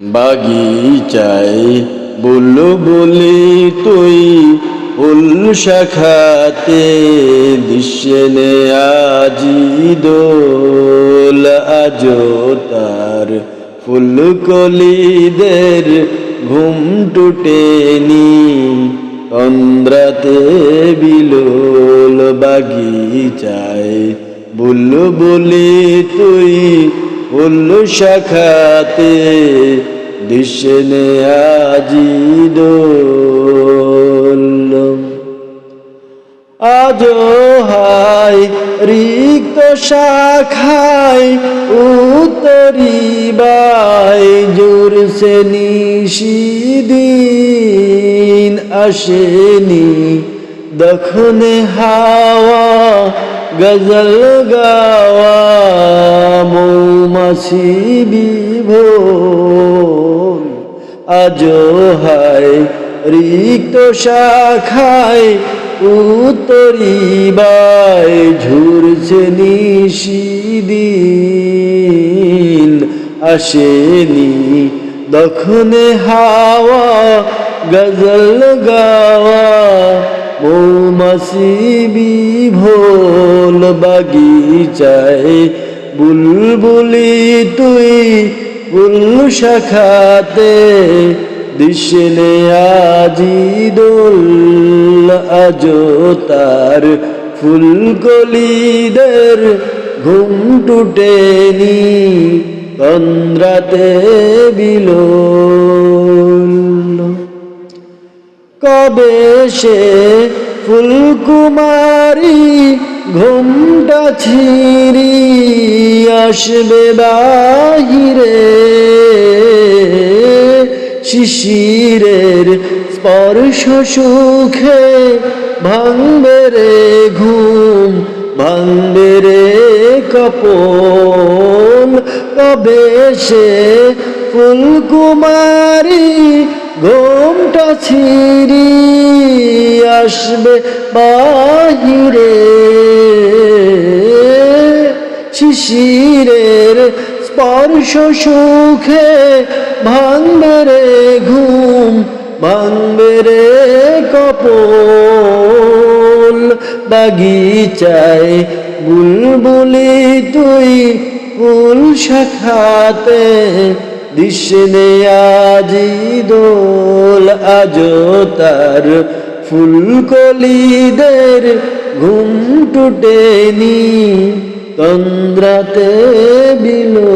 বাগিচায় বলল বলি তুই ফুল শাখাতে দৃশ্যে আজি দোল আজ তার ফুল কলিদের ঘুম টুটেনি। তন্দ্রাতে বিলোল বাগিচায় বলল বলি তুই ফুল শাখাতে দৃশ্যে আজি দোল আজ হাই রিক্ত শাখায় উতরি বাই জোর সে নিশিদিন আসেনি দখনে হাওয়া গজল গাওয়া মৌমাছি বিভোর। আজ হায় রিক্ত শাখায় উত্তরিবায় ঝুরছে নিশিদিন আসেনি দখনে হাওয়া, গজল গাওয়া মৌমাছি বিভোল বাগিচায়, বুলবুলি তুই ফুল শাখাতে দিশনে আজি দোল আজ তার ফুল কলিদের ঘুম টুটেনি তন্দ্রাতে বিলোল কবে সে ফুলকুমারী ঘুমটা ছিরি আসবে বাহিরে। শিশিরের স্পর্শ সুখে ভাঙবে রে ঘুম, ভাঙবে রে কপল। কবে সে ফুলকুমারী ঘুমটা ছিরি আসবে বাহিরে। শিশিরের স্পর্শ সুখে ভাঙবে রে ঘুম, ভাঙবে রে কপল। বাগিচায় বুলবুলি তুই ফুল শাখাতে দিশনে আজি দোল আজ তার ফুলকলিদের ঘুম টুটেনি তন্দ্রাতে বিলো